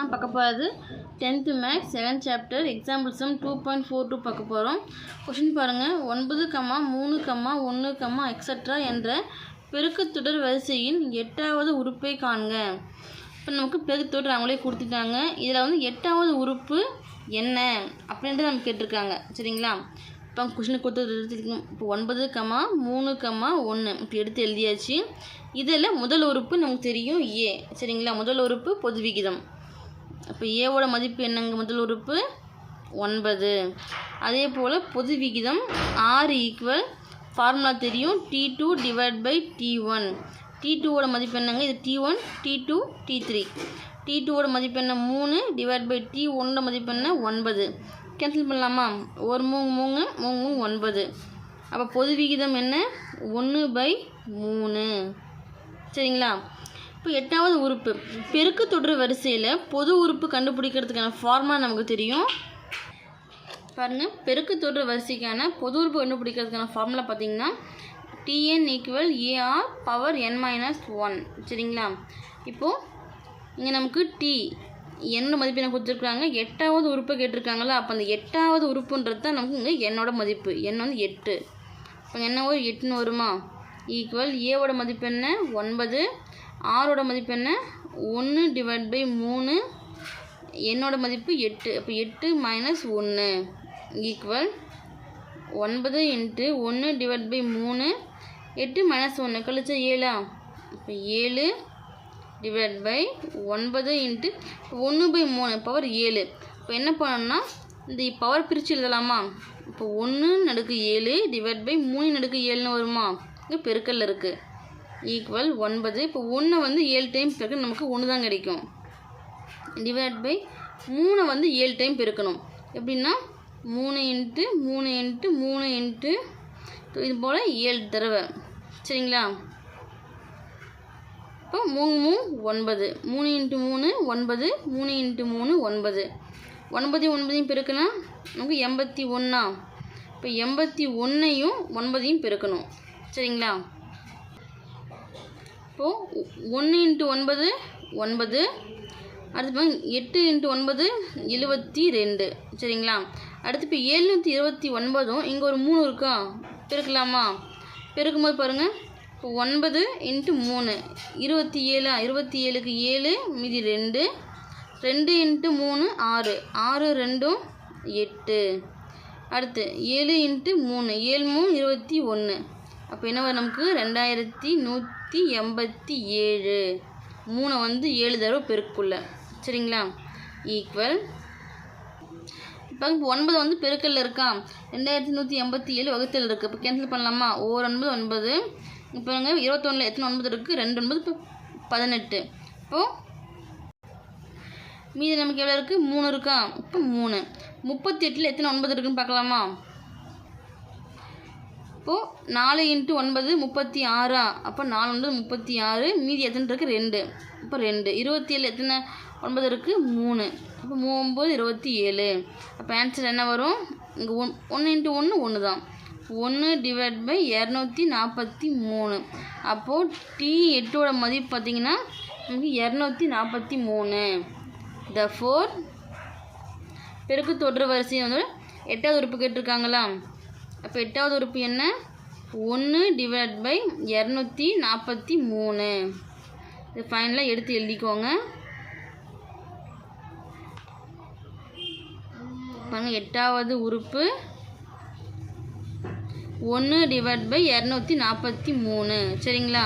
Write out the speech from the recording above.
நான் பார்க்க போகிறது tenth maths second chapter example sum two point four two பார்க்க போகிறோம் கொஷின் பாருங்கள் ஒன்பது கம்மா மூணு கம்மா ஒன்று கம்மா எக்ஸட்ரா என்ற பெருக்குத்தொடர் வரிசையின் எட்டாவது உறுப்பை காண்க. இப்போ நமக்கு பெருக்குத்தொடர் அவங்களே கொடுத்துட்டாங்க. இதில் வந்து எட்டாவது உறுப்பு என்ன அப்படின்ட்டு நமக்கு கேட்டிருக்காங்க. சரிங்களா? இப்போ கொஷினை கொடுத்தது எடுத்துக்கணும் இப்போ ஒன்பது கம்மா மூணு கம்மா ஒன்று இப்படி எடுத்து எழுதியாச்சு. இதில் முதல் உறுப்பு நமக்கு தெரியும். ஏ சரிங்களா? முதல் உறுப்பு பொது விகிதம் அப்போ ஏவோட மதிப்பு என்னங்க? முதல் உறுப்பு ஒன்பது. அதே போல் பொது விகிதம் ஆறு ஈக்குவல் ஃபார்முலா தெரியும். T two divide by T one T டூவோட மதிப்பு என்னங்க? இது T one T two T three T டூவோட மதிப்பு என்ன? மூணு டிவைட் பை டி ஒன்னோட மதிப்பு என்ன? ஒன்பது. கேன்சல் பண்ணலாமா? ஒரு மூணு மூணு மூணு மூணு ஒன்பது. அப்போ பொது விகிதம் என்ன? ஒன்று பை மூணு. சரிங்களா? இப்போ எட்டாவது உறுப்பு. பெருக்கு தொடர் வரிசையில் பொது உறுப்பு கண்டுபிடிக்கிறதுக்கான ஃபார்முலா நமக்கு தெரியும். பாருங்கள் பெருக்கு தொடர் வரிசைக்கான பொது உறுப்பு கண்டுபிடிக்கிறதுக்கான ஃபார்முலா பார்த்தீங்கன்னா TN equal AR power N minus one சரிங்களா? இப்போது இங்கே நமக்கு டி என்னோட மதிப்பு என்ன கொடுத்துருக்குறாங்க. எட்டாவது உறுப்பை கேட்டிருக்காங்களா அப்போ அந்த எட்டாவது உறுப்புன்றது தான் நமக்கு இங்கே என்னோட மதிப்பு. எண் வந்து எட்டு. இப்போ என்ன ஒரு எட்டுன்னு வருமா? ஈக்குவல் ஏவோட மதிப்பு என்ன? ஒன்பது. ஆரோட மதிப்பு என்ன? ஒன்று டிவைட் பை மூணு. என்னோட மதிப்பு எட்டு. அப்போ எட்டு மைனஸ் ஒன்று ஈக்குவல் ஒன்பது இன்ட்டு ஒன்று டிவைட் பை மூணு. எட்டு மைனஸ் ஒன்று கழிச்சா ஏழா? இப்போ ஏழு டிவைட் பை ஒன்பது இன்ட்டு ஒன்று பை மூணு. பவர் ஏழு. இப்போ என்ன பண்ணணும்னா இந்த பவர் பிரித்து எழுதலாமா? இப்போ ஒன்று நடுக்கு ஏழு டிவைட் பை மூணு நடுக்கு ஏழுன்னு வருமா? இங்கே பெருக்கல்ல இருக்குது ஈக்குவல் ஒன்பது. இப்போ ஒன்று வந்து ஏழு டைம் பிறகு நமக்கு ஒன்று தான் கிடைக்கும். டிவைட் பை மூணை வந்து ஏழு டைம் பெருக்கணும். எப்படின்னா மூணு இன்ட்டு மூணு இன்ட்டு மூணு இன்ட்டு இது போல் ஏழு தடவை. சரிங்களா? இப்போ மூணு மூணு ஒன்பது. மூணு இன்ட்டு மூணு ஒன்பது. மூணு இன்ட்டு மூணு ஒன்பது. ஒன்பது ஒன்பதையும் பெருக்குனா நமக்கு எண்பத்தி ஒன்றா இப்போ எண்பத்தி ஒன்றையும் ஒன்பதையும் பெருக்கணும். சரிங்களா? இப்போது ஒன்று இன்ட்டு ஒன்பது ஒன்பது அடுத்து இப்போ எட்டு இன்ட்டு ஒன்பது எழுபத்தி ரெண்டு. சரிங்களா? அடுத்து இப்போ எழுநூற்றி இருபத்தி ஒன்பதும் இங்கே ஒரு மூணு இருக்கா? பெருக்கலாமா? பெருக்கும்போது பாருங்கள் இப்போ ஒன்பது இன்ட்டு மூணு. இருபத்தி ஏழா? இருபத்தி ஏழுக்கு ஏழு மீதி ரெண்டு. ரெண்டு இன்ட்டு மூணு ஆறு. ஆறு ரெண்டும் எட்டு. அடுத்து ஏழு இன்ட்டு மூணு. ஏழு மூணு இருபத்தி ஒன்று. அப்போ என்ன வரும் நமக்கு? ரெண்டாயிரத்தி நூற்றி எண்பத்தி ஏழு. மூணை வந்து ஏழு தடவை பெருக்குள்ள. சரிங்களா? ஈக்குவல் இப்போ ஒன்பது வந்து பெருக்கல்ல இருக்கா? ரெண்டாயிரத்தி நூற்றி எண்பத்தி ஏழு வகுத்தல் இருக்குது இப்போ கேன்சல் பண்ணலாமா? ஓர் ஒன்பது ஒன்பது. இப்போ பாருங்க இருபத்தொன்னில் எத்தனை ஒன்பது இருக்குது ரெண்டு ஒன்பது இப்போ பதினெட்டு. இப்போது மீதி நமக்கு எவ்வளோ இருக்குது மூணு இருக்கா? இப்போ மூணு. முப்பத்தி எட்டில் எத்தனை ஒன்பது இருக்குன்னு பார்க்கலாமா? அப்போது நாலு இன்ட்டு ஒன்பது முப்பத்தி ஆறா? அப்போ நாலு ஒன்பது முப்பத்தி ஆறு மீதி எத்தனை இருக்குது ரெண்டு. இப்போ ரெண்டு. இருபத்தி ஏழு எத்தனை? ஒன்பது இருக்குது மூணு. அப்போ மூ ஒம்பது இருபத்தி ஏழு. அப்போ ஆன்சர் என்ன வரும்? இங்கே ஒன் ஒன்று இன்ட்டு ஒன்று ஒன்று தான். ஒன்று டிவைட் பை இரநூத்தி நாற்பத்தி மூணு. அப்போது டி எட்டோட மதிப்பு பார்த்திங்கன்னா நமக்கு இரநூத்தி நாற்பத்தி மூணு. த ஃபோர் பெருக்கு தொடர் வரிசை வந்து எட்டாவது உறுப்பு கேட்டிருக்காங்களா? அப்போ எட்டாவது உறுப்பு என்ன? ஒன்று டிவைட் பை இரநூத்தி நாற்பத்தி மூணு. இது ஃபைனலாக எடுத்து எழுதிக்கோங்க. பாருங்கள் எட்டாவது உறுப்பு. ஒன்று டிவைட் பை இரநூத்தி நாற்பத்தி மூணு. சரிங்களா?